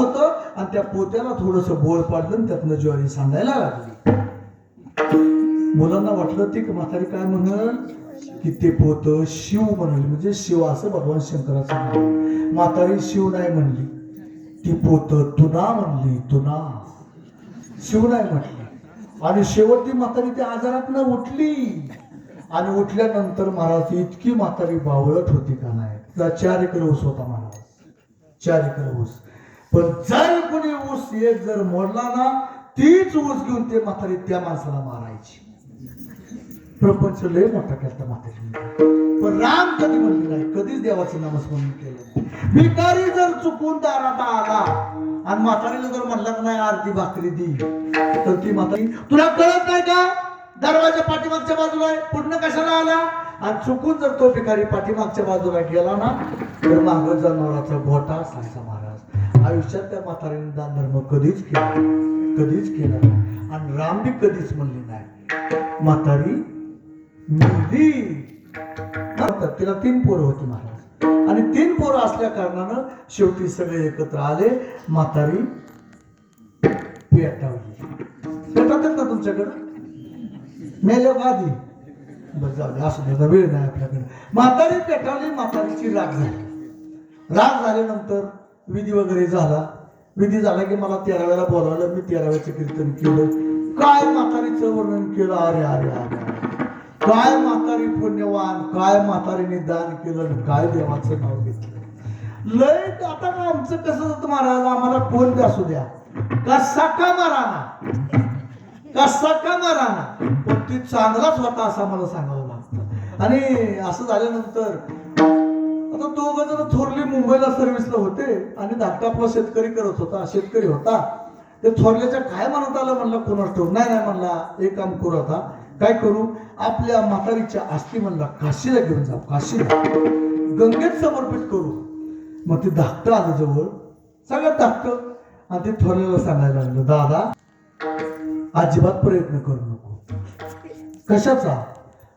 होतं आणि त्या पोत्याला थोडस बोळ पाडलं आणि त्यातनं ज्वारी सांगायला लागली. मुलांना वाटलं ती म्हातारी काय म्हणल? की ते पोत शिव म्हणली. म्हणजे शिव असं भगवान शंकराचं म्हातारी शिव नाही म्हणली. ती पोत तुना म्हणली तुना. शिव नाही म्हटली. आणि शेवटी म्हातारी त्या आजारात उठली. आणि उठल्यानंतर महाराज इतकी म्हातारी बावळट होती का नाही? चार एकर ऊस होता महाराज. चार एकर ऊस. पण जर कोणी ऊस एक जर मोडला ना तीच ऊस घेऊन ते म्हातारी त्या माणसाला मारायची. प्रपंच लय मोठा केला म्हातारी पण राम कधी म्हणले नाही कधीच देवाचं नामस्मरण केलं नाही. भिकारी जर चुकून दारात आला आणि म्हातारीला जर म्हणला नाही आरती भाकरी दी तर ती म्हातारी तुला कळत नाही का? दरवाजा पाठीमागच्या बाजूला आहे पुढनं कशाला आला? आणि चुकून जर तो भिकारी पाठीमागच्या बाजूला गेला ना तर माग जनावराचा गोटा असायचा आयुष्यात त्या म्हातारीने दान धर्म कधीच केला कधीच केला नाही. आणि राम बी कधीच म्हणली नाही. म्हातारी मुलगी तिला तीन पोरं होती महाराज. आणि तीन पोरं असल्या कारणानं शेवटी सगळे एकत्र आले. म्हातारी पेटावली. पेटवतात ना तुमच्याकडं? मेल्या आधी बरं जाऊ दे असू दे वेळ नाही आपल्याकडे. म्हातारी पेटावली म्हातारीची राग झाली. राग झाल्यानंतर विधी वगैरे झाला. विधी झाला की मला तेराव्याला बोलावलं. मी तेराव्याचं कीर्तन केलं. काय म्हातारीचं वर्णन केलं? अरे अरे अरे काय म्हातारी पुण्यवान काय म्हातारीने दान केलं काय देवाचं नाव घेतलं? लय आता का आमचं कसं होतं महाराज? आम्हाला कोण बी असू द्या. कसा का मारा ना कसा का मारा ना पण ती चांगलाच होता असं मला सांगावं लागतं. आणि असं झाल्यानंतर आता दोघं जण थोरली मुंबईला सर्व्हिसला होते आणि धाकटा शेतकरी करत होता शेतकरी होता. ते थोरल्याच्या काय म्हणत आलं म्हणलं कोणास ठेवू नाही नाही म्हणला एक काम करू आता. काय करू? आपल्या म्हातारीच्या आस्ती म्हणला काशीला घेऊन जा काशीला. गंगेत समर्पित करू. मग ते धाकटं आलं जवळ. सगळ्यात धाकटं. आणि ते थोरल्याला सांगायला लागलं दादा अजिबात प्रयत्न करू नको. कशाचा?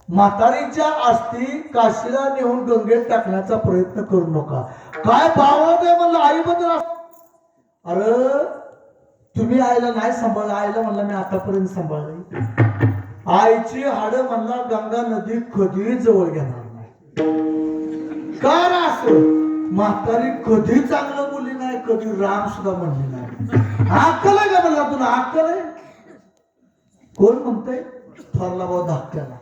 म्हातारीच्या अस्थी काशीला नेऊन गंगेत टाकण्याचा प्रयत्न करू नका. काय भाव आहे म्हणलं आईबद्दल अरे तुम्ही आईला नाही सांभाळलं आईला म्हणलं मी आतापर्यंत सांभाळले आईची हाड म्हणला गंगा नदी कधी जवळ घेणार नाही. कार असं म्हातारी कधी चांगलं बोलली नाही कधी राम सुद्धा म्हणली नाही. अक्कल आहे का म्हणला तुला? अक्कल आहे? कोण म्हणतंय? थोरला भाऊ धाकट्याला.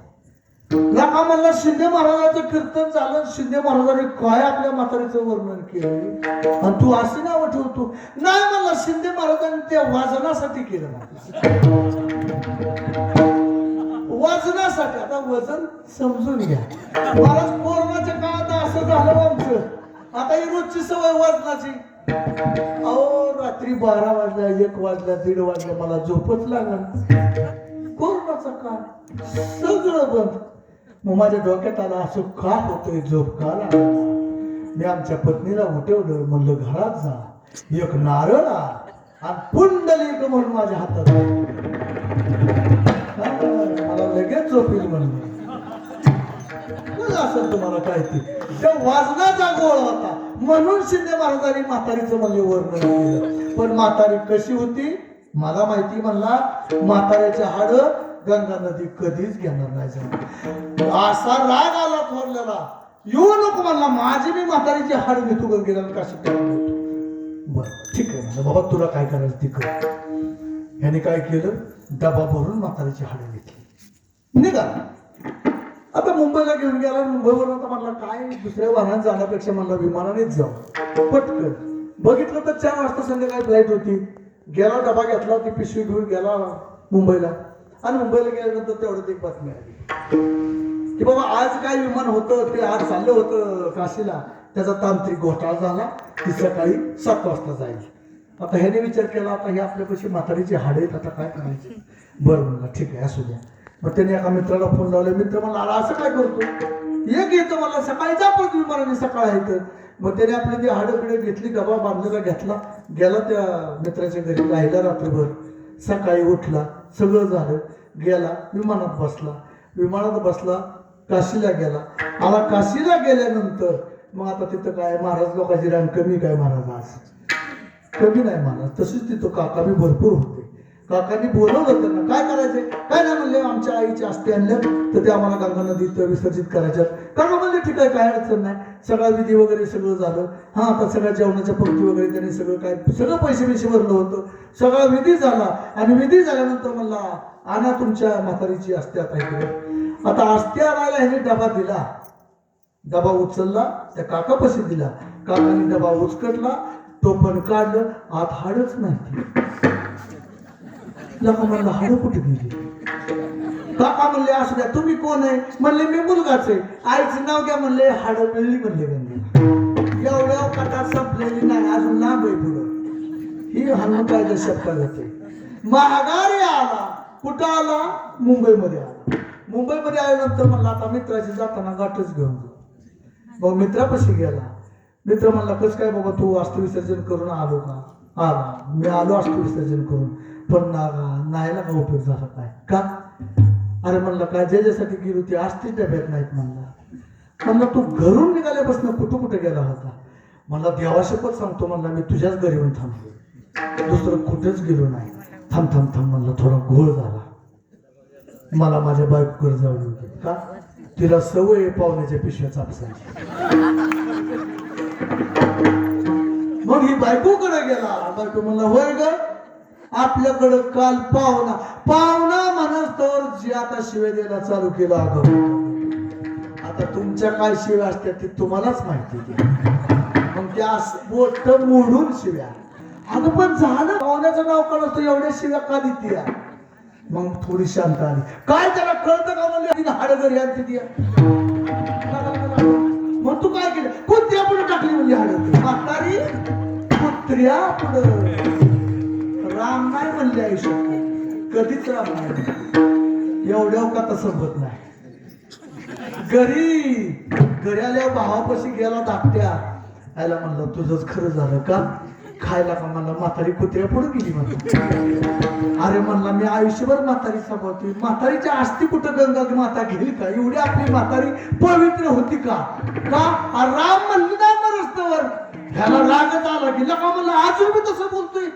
लका म्हणला शिंदे महाराजाचं कीर्तन झालं. शिंदे महाराजांनी काय आपल्या म्हातारीचं वर्णन केलं? आणि तू असे नाव ठेवतो. नाही मला शिंदे महाराजांनी त्या वाजनासाठी केलं वाजनासाठी. आता वजन समजून घ्या. महाराज कोरोनाच्या काळात असं झालं आमचं. आता ही रोजची सवय वाजनाची. अहो रात्री बारा वाजल्या एक वाजल्या दीड वाजल्या मला झोपच लागल कोरोनाचा काळ सगळं बंद. मग माझ्या डोक्यात आला असं का होतोय? झोप का लागला? मी आमच्या पत्नीला उठवलं म्हणलं घरात जा. एक नारळ आण आणि पुंडलिक म्हणून माझ्या हातात मला लगेच झोपील म्हणलं. असं तुम्हाला काय ते? त्या वाजनाचा गोळ होता. म्हणून शिंदे महाराजांनी म्हातारीचं म्हणजे वर्णन केलं. पण म्हातारी कशी होती? मला माहिती म्हणला. म्हाताऱ्याचे हाड गंगा नदी कधीच घेणार नाही झाली. असा राग आला थोरल्याला. येऊ नको म्हणला माझी मी म्हातारीची हाड घेतो गंगेला कशी बर ठीक आहे म्हणलं बाबा तुला काय करायचं ते कर. ह्याने काय केलं? डबा भरून म्हातारीची हाड घेतली. निघा. आता मुंबईला घेऊन गेला मुंबईवरून आता म्हणला काय दुसऱ्या वाहनात जाण्यापेक्षा म्हणला विमानानेच जाऊ. पटकन. बघितलं तर चार वाजता संध्याकाळी फ्लाईट होती. गेला डबा घेतला ती पिशवी घेऊन गेला मुंबईला. आणि मुंबईला गेल्यानंतर तेवढं एक बातमी आली. की बाबा आज काय विमान होतं ते आज चाललं होतं काशीला. त्याचा तांत्रिक घोटाळा झाला. ती सकाळी सात वाजता जाईल आता ह्याने विचार केला आता हे आपल्यापाशी म्हातारीची हाड आहेत आता काय करायचे? बरं म्हणलं ठीक आहे असू द्या. मग त्याने एका मित्राला फोन लावला मित्र म्हणला असं काय करतो एक येतं मला सकाळी जा परत विमानाने सकाळ येतं मग त्याने आपली ती हाडं बिडं घेतली डबा बांधलेला घेतला. गेला त्या मित्राच्या घरी राहिला रात्रभर. सकाळी उठला. सगळं झालं. गेला विमानात बसला. विमानात बसला काशीला गेला. आला काशीला गेल्यानंतर मग आता तिथं काय महाराज लोकांची रांग कमी काय महाराज आज? कमी नाही महाराज. तशीच तिथं काका बी भरपूर होतो. काकांनी बोलवलं त्यांना काय करायचंय? काय नाही म्हणले आमच्या आईची असते आणल्या तर ते आम्हाला गंगा नदीत विसर्जित करायच्यात. काका म्हणले ठीक आहे काय अडचण नाही. सगळा विधी वगैरे सगळं झालं. हा आता सगळ्या जेवणाच्या पंक्ती वगैरे त्यांनी सगळं काय सगळं पैसे पैसे भरलं होतं. सगळा विधी झाला. आणि विधी झाल्यानंतर म्हणला आणा तुमच्या म्हातारीची असते आता इकडे. आता आस्ती आणायला ह्याने डबा दिला. डबा उचलला त्या काकापाशी दिला. काकाने डबा उचकटला तो पण काढलं. आत हाडच नाही. लोक म्हणलं हाड कुठे गेली? बापा म्हणले असू द्या तुम्ही कोण आहे? म्हणले मी मुलगाच आहे. आईचं नाव घ्या म्हणले हाड मिळली म्हणले गंगे. एवढ्या कथा संपलेली नाही अजून लांब आहे पुढं. ही हनुमंताच्या शब्दात होते. महागारी आला. कुठं आला? मुंबईमध्ये आला. मुंबईमध्ये आल्यानंतर म्हणला आता मित्राची जाताना गाठच घेऊन जाऊ मित्रापाशी गेला. मित्र म्हणला कसं काय बाबा तू अस्थि विसर्जन करून आलो का? आला. मी आलो अस्थि विसर्जन करून. पण ना नाही ना का उपयोग झाला काय? का? अरे म्हणलं काय ज्याच्यासाठी गेलो ती अस्थि डब्यात नाहीत म्हणला. म्हणलं तू घरून निघाल्यापासून कुठं कुठं गेला होता? मला देवाशपथ सांगतो म्हणला मी तुझ्याच घरी येऊन थांबलो. दुसरं कुठेच गेलो नाही. थांब थांब थांब म्हणलं थोडा घोळ झाला. मला माझ्या बायकोकडे जाऊन होती का? तिला सवय पावण्याच्या पाहुण्याच्या पिशव्या चापसायची. मग ही बायकोकडे गेला. बायको म्हणला होय ग? आपल्याकडं काल पाहुणा. पाहुणा म्हणत तर जी आता शिव्या द्यायला चालू केला अगं आता तुमच्या काय शिव्या असतात ते तुम्हालाच माहिती आहे. मग त्या बोट मोडून शिव्या. अगं पण झालं. पाहुण्याचं नाव कळत एवढ्या शिव्या का देते मग थोडी शांत आली. काय त्याला कळतं का म्हणले? तिने हाड घरी आणते मग तू काय केलं? कुत्र्या पुढे टाकली म्हणजे हाड. म्हातारी कुत्र्या पुढे राम नाही म्हणले आयुष्यात कधीच राम नाही एवढ्या का तसं होत नाही? घरी घरी आल्यावर भावापाशी गेला धाकट्या. आयला म्हणलं तुझंच खरं झालं का? खायला का म्हणलं म्हातारी कुत्र्या पुढे गेली म्हणलं. अरे म्हणला मी आयुष्यभर म्हातारी सांभाळतोय. म्हातारीच्या आस्ती कुठं गंगा माता घेईल का? एवढी आपली म्हातारी पवित्र होती का? का? राम म्हणली नाही रस्त्यावर. ह्याला रागच आला की लका म्हणलं अजून मी तसं बोलतोय.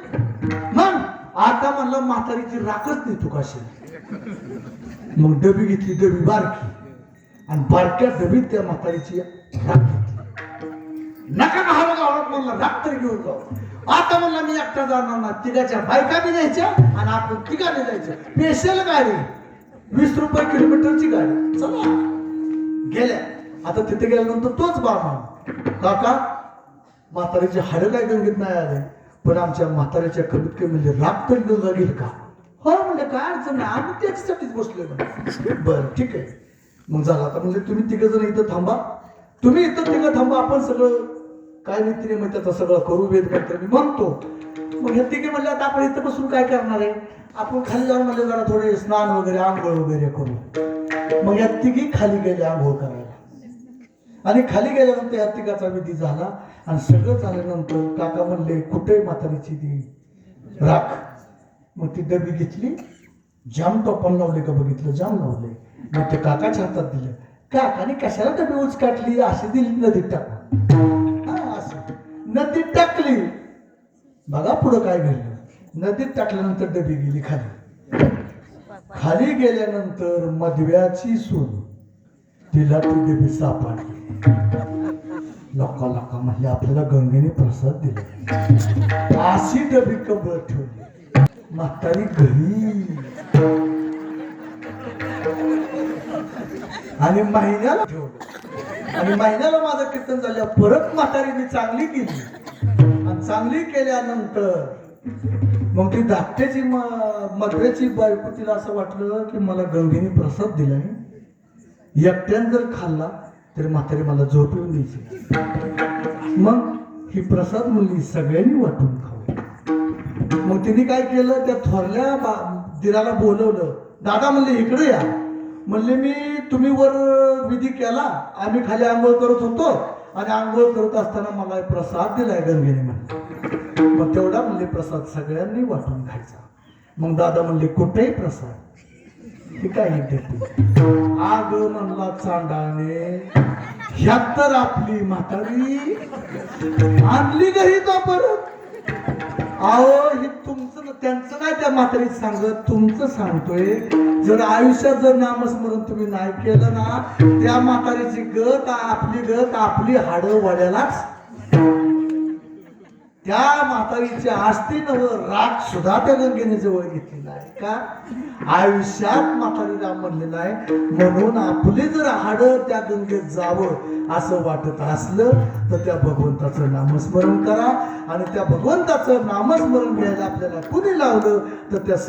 मग आता म्हणलं म्हातारीची राखच नाही तू काशी. मग डबी घेतली डबी बारकी. आणि बारक्या डबीत त्या म्हातारीची राख घेतली. नका ना हवा गावात म्हणला राख तरी घेऊन जाऊ. आता म्हणला मी एकटा जाणार ना तिघाच्या बायका बी द्यायच्या आणि आपण तिघाने जायचं. स्पेशल गाडी. वीस रुपये किलोमीटरची गाडी. चला. गेल्या. आता तिथे गेल्यानंतर तोच बाबा काका म्हातारीची हाडं काय गंगेत नाही आले. पण आमच्या म्हाताऱ्याच्या कमीत कमी म्हणजे राग तरी गंगा गेल का? हो म्हणजे काय अडचण नाही आम्ही त्याच्यासाठीच बसलोय म्हणजे बरं ठीक आहे. मग झालं आता म्हणजे तुम्ही तिघ जण इथं थांबा. तुम्ही इथं तिघं थांबा आपण सगळं काय नीतीने मग त्याचा सगळं करू वेद मंत्र मी म्हणतो. मग हे तिघे म्हणलं आता आपण इथं बसून काय करणार आहे? आपण खाली जाऊन म्हणजे जरा थोडे स्नान वगैरे आंघोळ वगैरे करू. मग या तिघी खाली गेले आंघोळ करायला. आणि खाली गेल्यानंतर या तिघाचा विधी झाला. आणि सगळं झाल्यानंतर काका म्हणले कुठे म्हातारीची ती राख? मग ती डबी घेतली. जाम टोपण लावले का बघितलं? जाम लावले. मग ते काकाच्या हातात दिलं. काकाने कशाला डबी उच काढली अशी दिली नदीत टाकून. हा, असं. नदीत टाकली. बघा पुढं काय घडलं. नदीत टाकल्यानंतर डबी गेली खाली. खाली गेल्यानंतर मधव्याची सून. तिला ती डबी सापडली. लोका लोका म्हणजे आपल्याला गंगेने प्रसाद दिला. अशी डबी कबर ठेवली. म्हातारी घरी आणि महिन्याला ठेवलं. आणि महिन्याला माझं कीर्तन झालं. परत म्हातारीने चांगली केली. आणि चांगली केल्यानंतर मग ती धाकट्याची म- मधव्याची बायको तिला असं वाटलं की मला गंगेने प्रसाद दिलाय. एकट्यान जर खाल्ला तर म्हातारी मला झोपवून येऊन द्यायची मग ही प्रसाद मुली सगळ्यांनी वाटून खाऊ. मग तिने काय केलं? त्या थोरल्या बा- दिराला बोलवलं दादा म्हणले इकडे या. म्हणले मी तुम्ही वर विधी केला. आम्ही खाली आंघोळ करत होतो आणि आंघोळ करत असताना मला प्रसाद दिलाय गंगेने म्हणले मग तेवढा म्हणले प्रसाद सगळ्यांनी वाटून खायचा. मग दादा म्हणले कुठेही प्रसाद. हे काय देते आग म्हणला चांडाने. ह्यात तर आपली म्हातारी आणली घरी तो परत अहो हे तुमचं त्यांचं काय त्या म्हातारीत सांगत? तुमचं सांगतोय जर आयुष्यात जर नामस्मरण तुम्ही नाही केलं ना त्या म्हातारीची गत आपली गत आपली हाडं वाड्यालाच त्या म्हातारीची आस्तीनं राग सुद्धा त्या गंगेने जवळ घेतलेला आहे. का? आयुष्यात म्हातारी राम म्हणलेला आहे. म्हणून आपली जर हाड त्या गंगेत जावं असं वाटत असलं तर त्या भगवंताचं नामस्मरण करा. आणि त्या भगवंताचं नामस्मरण घ्यायला आपल्याला कुणी लावलं तर त्या